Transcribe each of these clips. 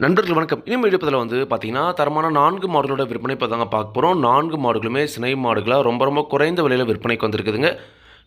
நண்பர்கள் வணக்கம். இனிமே இழுப்பதில் வந்து பார்த்தீங்கன்னா தரமான நான்கு மாடுகளோட விற்பனை இப்போ தாங்க பார்க்க போகிறோம் நான்கு மாடுகளுமே சினை மாடுகளாக ரொம்ப ரொம்ப குறைந்த விலையில் விற்பனைக்கு வந்திருக்குதுங்க.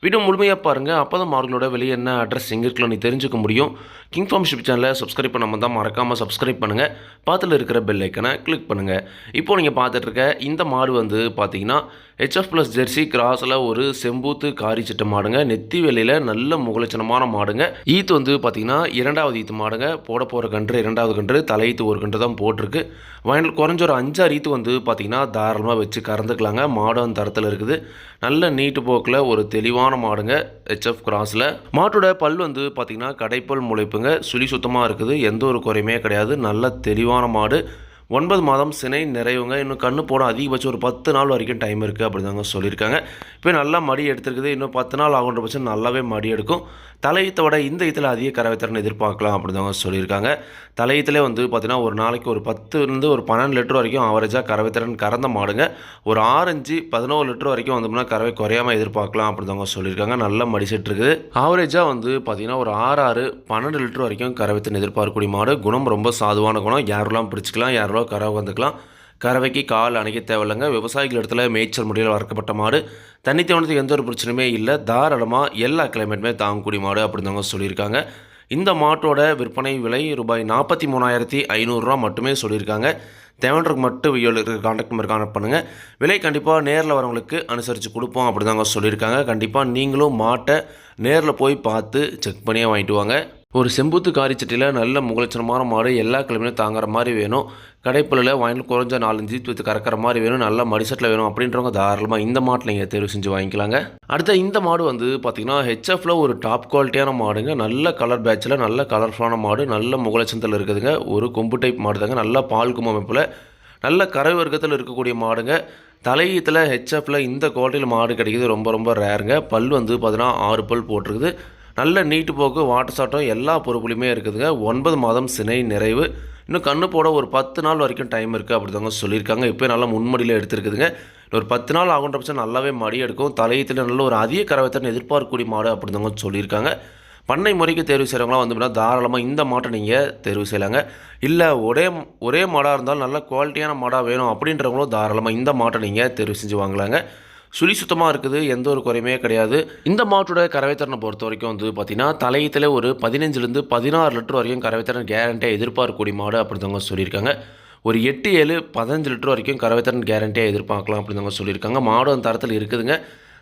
வீடியோ முழுமையாக பாருங்கள் அப்போ தான் மாடுகளோட வெளியே என்ன அட்ரஸ் எங்கே இருக்கலாம் நீ தெரிஞ்சுக்க முடியும். கிங் ஃபார்ம் ஷிப் சேனலை சப்ஸ்கிரைப் பண்ணாமல் தான் மறக்காமல் சப்ஸ்கிரைப் பண்ணுங்கள் பாத்தில் இருக்கிற பெல் ஐக்கனை கிளிக் பண்ணுங்கள் இப்போது நீங்கள் பார்த்துட்டு இருக்க இந்த மாடு வந்து பார்த்தீங்கன்னா ஹெச்எஃப் ப்ளஸ் ஜெர்சி கிராஸில் ஒரு செம்பூத்து காரி சிட்ட மாடுங்க. நெத்தி வெளியில் நல்ல முகலட்சணமான மாடுங்க. ஈத்து வந்து பார்த்தீங்கன்னா இரண்டாவது ஈத்து மாடுங்க. போட போகிற கன்று இரண்டாவது கன்று தலையீத்து ஒரு கன்று தான் போட்டிருக்கு. வயல் குறைஞ்ச ஒரு அஞ்சாறு ஈத்து வந்து பார்த்தீங்கன்னா தாராளமாக வச்சு கறந்துக்கலாங்க. மாடு அந்த தரத்தில் இருக்குது. நல்ல நீட்டு போக்கில் ஒரு தெளிவான மாடுங்க ஹெச்எஃப் கிராஸில் மாட்டோட பல் வந்து பார்த்தீங்கன்னா கடைப்பல் முளைப்புங்க. சுழி சுத்தமாக இருக்குது. எந்த ஒரு குறையுமே கிடையாது. நல்ல தெளிவான மாடு. ஒன்பது மாதம் சினை நிறைவுங்க. இன்னும் கண்ணு போட அதிகபட்சம் ஒரு பத்து நாள் வரைக்கும் டைம் இருக்குது அப்படி தாங்க சொல்லியிருக்காங்க. இப்போ நல்லா மடி எடுத்துருக்குது. இன்னும் பத்து நாள் ஆகுன்ற பட்சம் நல்லாவே மடி எடுக்கும். தலையத்தை விட இந்த இதில் அதிக கறவைத்திறன் எதிர்பார்க்கலாம் அப்படி தாங்க சொல்லியிருக்காங்க. தலையத்திலே வந்து பார்த்திங்கன்னா ஒரு நாளைக்கு ஒரு பத்துலேருந்து ஒரு பன்னெண்டு லிட்டர் வரைக்கும் அவரேஜாக கறவைத்திறன் கறந்த மாடுங்க. ஒரு ஆரஞ்சு பதினோரு லிட்டர் வரைக்கும் வந்தோம்னா கறவை குறையாமல் எதிர்பார்க்கலாம் அப்படி தாங்க சொல்லியிருக்காங்க. நல்ல மடி செட் இருக்குது. ஆவரேஜாக வந்து பார்த்திங்கன்னா ஒரு ஆறு ஆறு பன்னெண்டு லிட்டர் வரைக்கும் கரவைத்திறன் எதிர்பார்க்கக்கூடிய மாடு. குணம் ரொம்ப சாதுவான குணம். யாரெல்லாம் பிடிச்சிக்கலாம் யாரெல்லாம் கறவை வந்துக்கலாம். கறவைக்கு கால் அணைக்க தேவையில்லைங்க. விவசாயிகள் இடத்துல மேய்ச்சல் முறையில் வளர்க்கப்பட்ட மாடு. தண்ணி தேவனத்துக்கு எந்த ஒரு பிரச்சனையுமே இல்லை. தாராளமாக எல்லா கிளைமேட்டுமே தாங்கக்கூடிய மாடு அப்படின்னு தாங்க சொல்லியிருக்காங்க. இந்த மாட்டோட விற்பனை விலை ரூபாய் நாற்பத்தி மூணாயிரத்தி ஐநூறுரூவா மட்டுமே சொல்லியிருக்காங்க. தேவன்றக்கு மட்டும் வீடியோவில் காண்டக்ட் நம்பர் கான்டாக்ட் பண்ணுங்கள் விலை கண்டிப்பாக நேரில் வரவங்களுக்கு அனுசரித்து கொடுப்போம் அப்படி தாங்க சொல்லியிருக்காங்க. கண்டிப்பாக நீங்களும் மாட்டை நேரில் போய் பார்த்து செக் பண்ணியே வாங்கிட்டு வாங்க. ஒரு செம்புத்து காரிச்சட்டியில் நல்ல முகலட்சணமான மாடு எல்லா கிழமையும் தாங்குற மாதிரி வேணும். கடைப்பிலில் வாங்கிட்டு குறைஞ்ச நாலஞ்சு தூத்து கறக்கிற மாதிரி வேணும். நல்ல மடிசட்டில் வேணும் அப்படின்றவங்க தாராளமாக இந்த மாட்டில் நீங்கள் தேர்வு செஞ்சு வாங்கிக்கலாங்க. அடுத்த இந்த மாடு வந்து பார்த்திங்கன்னா ஹெச்எஃப்ல ஒரு டாப் குவாலிட்டியான மாடுங்க. நல்ல கலர் பேட்சில் நல்ல கலர்ஃபுல்லான மாடு. நல்ல முகலட்சணத்தில் இருக்குதுங்க. ஒரு கொம்பு டைப் மாடு தாங்க நல்ல பால் கும்ப அமைப்பில். நல்ல கரை வர்க்கத்தில் இருக்கக்கூடிய மாடுங்க. தலையீத்தில் ஹெச்எஃப்ல இந்த குவாலிட்டியில் மாடு கிடைக்கிது ரொம்ப ரொம்ப ரேருங்க பல் வந்து பார்த்தீங்கன்னா ஆறு பல் போட்டிருக்குது. நல்ல நீட்டு போக்கு வாட்டர் சாட்டம் எல்லா பொறுப்புலையுமே இருக்குதுங்க. ஒன்பது மாதம் சினை நிறைவு. இன்னும் கண்ணு போட ஒரு பத்து நாள் வரைக்கும் டைம் இருக்குது அப்படி தாங்க சொல்லியிருக்காங்க. இப்போ நல்லா முன்மடியில் எடுத்துருக்குதுங்க. ஒரு பத்து நாள் ஆகுன்ற பட்சம் நல்லாவே மடி எடுக்கும். தலையத்தில் நல்ல ஒரு அதிக கரவத்தன் எதிர்பார்க்கக்கூடிய மாடு அப்படி தாங்க சொல்லியிருக்காங்க. பண்ணை முறைக்கு தேர்வு செய்கிறவங்களாம் வந்து தாராளமாக இந்த மாட்டை நீங்கள் தேர்வு செய்யலாங்க. இல்லை ஒரே ஒரே மாடாக இருந்தாலும் நல்ல குவாலிட்டியான மாடாக வேணும் அப்படின்றவங்களும் தாராளமாக இந்த மாட்டை நீங்கள் தேர்வு செஞ்சு வாங்கலாங்க. சுழி சுத்தமாக இருக்குது எந்த ஒரு குறையுமே கிடையாது. இந்த மாட்டோட கறவைத்திறனை பொறுத்த வரைக்கும் வந்து பார்த்தீங்கன்னா தலையத்தில் ஒரு பதினஞ்சுலேருந்து பதினாறு லிட்டர் வரைக்கும் கறவைத்திறன் கேரண்டியாக எதிர்பார்க்கக்கூடிய மாடு அப்படிதாங்க சொல்லியிருக்காங்க. ஒரு எட்டு ஏழு பதினஞ்சு லிட்டர் வரைக்கும் கறவைத்திறன் கேரண்டியாக எதிர்பார்க்கலாம் அப்படிதாங்க சொல்லியிருக்காங்க. மாடு அந்த தரத்தில் இருக்குதுங்க.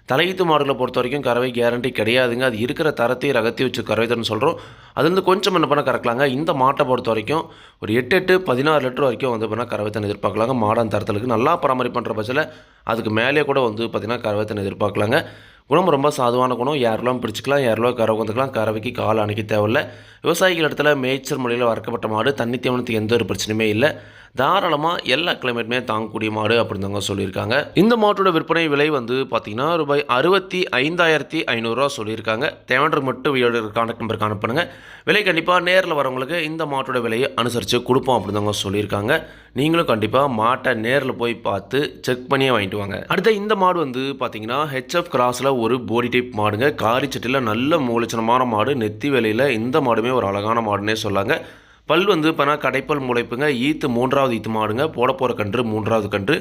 தலையீத்து மாடுகளை பொறுத்த வரைக்கும் கறவை கேரண்டி கிடையாதுங்க. அது இருக்கிற தரத்தையும் ரகத்தையும் வச்சு கறவைத்தரன்னு சொல்கிறோம் அது வந்து கொஞ்சம் என்ன பண்ண கறக்கலாங்க. இந்த மாட்டை பொறுத்த வரைக்கும் ஒரு எட்டு எட்டு பதினாறு லிட்டர் வரைக்கும் வந்து பண்ணால் கறவைத்தன் எதிர்பார்க்கலாங்க. மாடான் தரத்துக்கு நல்லா பராமரிப்பு பண்ணுற பட்சத்தில் அதுக்கு மேலே கூட வந்து பார்த்திங்கன்னா கறவைத்தன் எதிர்பார்க்கலாங்க. குணம் ரொம்ப சாதுவான குணம். யாரெல்லாம் பிடிச்சிக்கலாம் யாரெல்லாம் கறவை வந்துக்கலாம் கறவைக்கு கால் அணைக்க தேவையில்ல. விவசாயிகள் இடத்துல மேய்ச்சல் முறையில் வறக்கப்பட்ட மாடு தண்ணி தேவனத்துக்கு எந்த ஒரு பிரச்சனையுமே இல்லை. தாராளமாக எல்லா கிளைமேட்டுமே தாங்கக்கூடிய மாடு அப்படின்னு தாங்க சொல்லியிருக்காங்க. இந்த மாட்டோட விற்பனை விலை வந்து பார்த்தீங்கன்னா ரூபாய் அறுபத்தி ஐந்தாயிரத்தி ஐநூறுரூவா சொல்லியிருக்காங்க. தேவண்டர் மட்டும் வீடியோ கான்டாக்ட் நம்பருக்கு அனுப்புனுங்க. விலை கண்டிப்பாக நேரில் வரவங்களுக்கு இந்த மாட்டோட விலையை அனுசரித்து கொடுப்போம் அப்படின்னு தாங்க சொல்லியிருக்காங்க. நீங்களும் கண்டிப்பாக மாட்டை நேரில் போய் பார்த்து செக் பண்ணியே வாங்கிட்டு வாங்க. அடுத்த இந்த மாடு வந்து பார்த்தீங்கன்னா ஹெச்எஃப் கிராஸில் ஒரு போடி டைப் மாடுங்க. காரிச்சட்டில் நல்ல மூலச்சனமான மாடு. நெத்தி வேலையில் இந்த மாடுமே ஒரு அழகான மாடுன்னே சொல்லாங்க. பல் வந்து இப்போனா கடைப்பல் முளைப்புங்க. ஈத்து மூன்றாவது ஈத்து மாடுங்க. போட போகிற கன்று மூன்றாவது கன்று.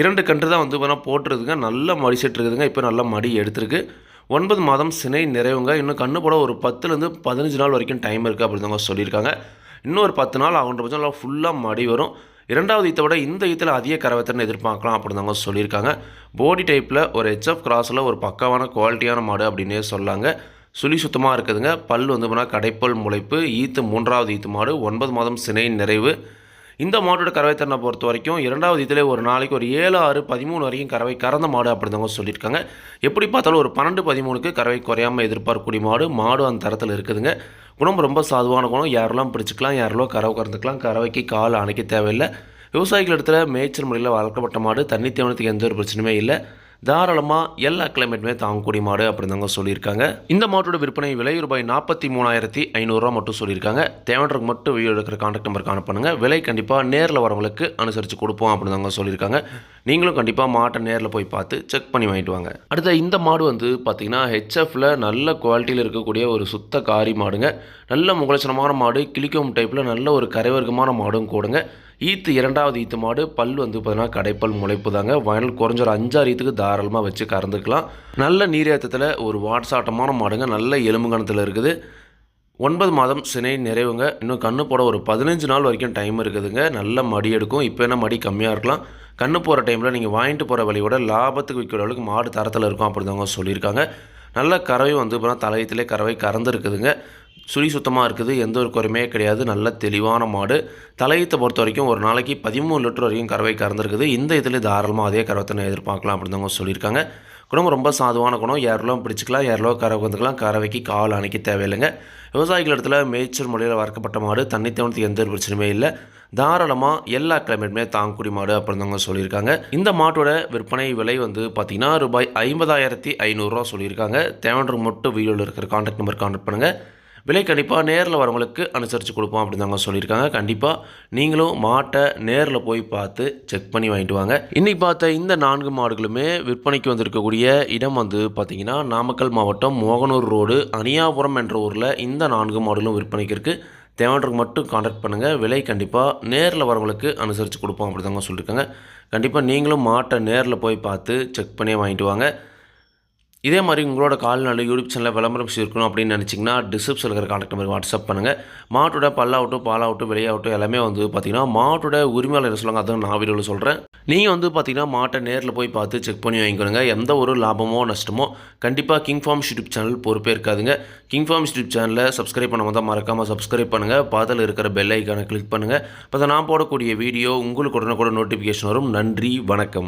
இரண்டு கன்று தான் வந்து பார்த்தா போட்டுருதுங்க நல்ல மடி செட்டுருக்குதுங்க இப்போ நல்ல மடி எடுத்திருக்கு. ஒன்பது மாதம் சினை நிறைவுங்க. இன்னும் கண்ணு போட ஒரு பத்துலேருந்து பதினஞ்சு நாள் வரைக்கும் டைம் இருக்குது அப்படிதாங்க சொல்லியிருக்காங்க. இன்னும் ஒரு பத்து நாள் ஆகுன்ற பட்சம் நல்லா ஃபுல்லாக மடி வரும். இரண்டாவது ஈத்தை விட இந்த ஈத்தில் அதிக கரவத்திறன் எதிர்பார்க்கலாம் அப்படின்னு தாங்க சொல்லியிருக்காங்க. போடி டைப்பில் ஒரு ஹெச்எஃப் கிராஸில் ஒரு பக்காவான குவாலிட்டியான மாடு அப்படின்னே சொல்லாங்க. சுழி சுத்தமாக இருக்குதுங்க. பல் வந்து போனால் கடைப்பல் முளைப்பு ஈத்து மூன்றாவது ஈத்து மாடு ஒன்பது மாதம் சினையின் நிறைவு. இந்த மாட்டோட கறவைத்திறனை பொறுத்த வரைக்கும் இரண்டாவது இதில் ஒரு நாளைக்கு ஒரு ஏழு ஆறு பதிமூணு வரைக்கும் கறவை கறந்த மாடு அப்படிதாங்க சொல்லியிருக்காங்க. எப்படி பார்த்தாலும் ஒரு பன்னெண்டு பதிமூணுக்கு கறவை குறையாமல் எதிர்பார்க்கக்கூடிய மாடு மாடு அந்த தரத்தில் இருக்குதுங்க. குணம் ரொம்ப சாதுவான குணம். யாரெல்லாம் பிடிச்சிக்கலாம் யாரெல்லாம் கறவை கறந்துக்கலாம் கறவைக்கு கால் அணைக்க தேவையில்லை. விவசாயிகள் இடத்துல மேய்ச்சல் முறையில் வளர்க்கப்பட்ட மாடு தண்ணி தேவனத்துக்கு எந்த ஒரு பிரச்சனையுமே இல்லை. தாராளமாக எல்லா கிளைமேட்டுமே தாங்கக்கூடிய மாடு அப்படின்னு தாங்க சொல்லியிருக்காங்க. இந்த மாட்டோட விற்பனை விலை ரூபாய் நாற்பத்தி மூணாயிரத்தி ஐநூறுரூவா மட்டும் சொல்லியிருக்காங்க. தேவைன்றதுக்கு மட்டும் வீடியோ இருக்கிற கான்டாக்ட் நம்பர் காண பண்ணுங்க. விலை கண்டிப்பாக நேரில் வரவங்களுக்கு அனுசரித்து கொடுப்போம் அப்படின்னு தாங்க சொல்லியிருக்காங்க. நீங்களும் கண்டிப்பாக மாட்டை நேரில் போய் பார்த்து செக் பண்ணி வாங்கிட்டு வாங்க. அடுத்த இந்த மாடு வந்து பார்த்திங்கன்னா ஹெச்எஃப்ல நல்ல குவாலிட்டியில் இருக்கக்கூடிய ஒரு சுத்த காரி மாடுங்க. நல்ல முகலட்சணமான மாடு கிளிக்கும் டைப்பில் நல்ல ஒரு கரைவர்க்கமான மாடும் கூடுங்க. ஈத்து இரண்டாவது ஈத்து மாடு பல் வந்து பார்த்தீங்கன்னா கடைப்பல் முளைப்பு தாங்க. வயல் குறைஞ்ச ஒரு அஞ்சாறு ஈத்துக்கு தாராளமாக வச்சு கறந்துக்கலாம். நல்ல நீரேற்றத்தில் ஒரு வாட்ஸாட்டமான மாடுங்க. நல்ல எலும்புகணத்தில் இருக்குது. ஒன்பது மாதம் சினை நிறைவுங்க. இன்னும் கண்ணு போட ஒரு பதினஞ்சு நாள் வரைக்கும் டைம் இருக்குதுங்க. நல்ல மடி எடுக்கும். இப்போ என்ன மடி கம்மியாக இருக்கலாம். கண்ணு போகிற டைமில் நீங்கள் வாங்கிட்டு போகிற வழியோட லாபத்துக்கு விற்கிற அளவுக்கு மாடு தரத்தில் இருக்கும் அப்படிதாங்க சொல்லியிருக்காங்க. நல்ல கறவை வந்து இப்போ தலையத்திலே கறவை கறந்துருக்குதுங்க. சுழி சுத்தமாக இருக்குது எந்த ஒரு குறையுமே கிடையாது. நல்ல தெளிவான மாடு. தலையத்தை பொறுத்த வரைக்கும் ஒரு நாளைக்கு பதிமூணு லிட்டர் வரைக்கும் கறவை கறந்துருக்குது. இந்த இதில் தாராளமாக அதே கறவத்தனை எதிர்பார்க்கலாம் அப்படிதாங்க சொல்லியிருக்காங்க. குணம் ரொம்ப சாதுவான குணம். யாரெல்லாம் பிடிச்சிக்கலாம். யாரெல்லாம் கறவை வந்துக்கலாம் கறவைக்கு கால் அணைக்க தேவையில்லைங்க. விவசாயிகள் இடத்துல மேய்ச்சல் முறையில் வளர்க்கப்பட்ட மாடு. தண்ணி தேவனத்துக்கு எந்த ஒரு பிரச்சனையுமே இல்லை. தாராளமாக எல்லா கிளைமேட்டுமே தாங்கக்கூடிய மாடு அப்படிதாங்க சொல்லியிருக்காங்க. இந்த மாட்டோட விற்பனை விலை வந்து பார்த்திங்கன்னா ரூபாய் ஐம்பதாயிரத்தி ஐநூறுரூவா சொல்லியிருக்காங்க. தேவன்ற மட்டும் வீடியோவில் இருக்கிற கான்டாக்ட் நம்பர் கான்டாக்ட் பண்ணுங்கள் விலை கண்டிப்பாக நேரில் வரவங்களுக்கு அனுசரித்து கொடுப்போம் அப்படின்னு தாங்க சொல்லியிருக்காங்க. கண்டிப்பாக நீங்களும் மாட்டை நேரில் போய் பார்த்து செக் பண்ணி வாங்கிட்டு வாங்க. இன்றைக்கி பார்த்த இந்த நான்கு மாடுகளுமே விற்பனைக்கு வந்திருக்கக்கூடிய இடம் வந்து பார்த்திங்கன்னா நாமக்கல் மாவட்டம் மோகனூர் ரோடு அனியாபுரம் என்ற ஊரில் இந்த நான்கு மாடுகளும் விற்பனைக்கு இருக்குது தேவைன்றதுக்கு மட்டும் காண்டாக்ட் பண்ணுங்கள் விலை கண்டிப்பாக நேரில் வரவங்களுக்கு அனுசரித்து கொடுப்போம் அப்படி தாங்க சொல்லியிருக்காங்க. கண்டிப்பாக நீங்களும் மாட்டை நேரில் போய் பார்த்து செக் பண்ணியே வாங்கிட்டு வாங்க. இதே மாதிரி உங்களோட கால்நடை யூடியூப் சேனலில் விளம்பரம் இருக்கணும் அப்படின்னு நினச்சிங்கன்னா டிஸ்கிரிப்ஷன் இருக்கிற கான்டாக்ட் நம்பர் வாட்ஸ்அப் பண்ணுங்கள் மாட்டோட பல்லாகட்டும் பாலாகட்டும் விலையாகட்டும் எல்லாமே வந்து பார்த்திங்கன்னா மாட்டோட உரிமையாளர் சொல்லுவாங்க அதான் நான் வீடியோவில் சொல்கிறேன் நீங்கள் வந்து பார்த்திங்கன்னா மாட்டை நேரில் போய் பார்த்து செக் பண்ணி வாங்கிக்கணுங்க எந்த ஒரு லாபமோ நஷ்டமோ கண்டிப்பாக கிங் ஃபார்ம்ஸ் யூடியூப் சேனல் பொறுப்பே இருக்காதுங்க. கிங் ஃபார்ம்ஸ் யூடியூப் சேனலில் சப்ஸ்கிரைப் பண்ண வந்தால் மறக்காமல் சப்ஸ்கிரைப் பண்ணுங்கள் பாதத்தில் இருக்கிற பெல் ஐக்கானை கிளிக் பண்ணுங்கள் இப்போ நான் போடக்கூடிய வீடியோ உங்களுக்கு உடனே கூட நோட்டிஃபிகேஷன் வரும். நன்றி வணக்கம்.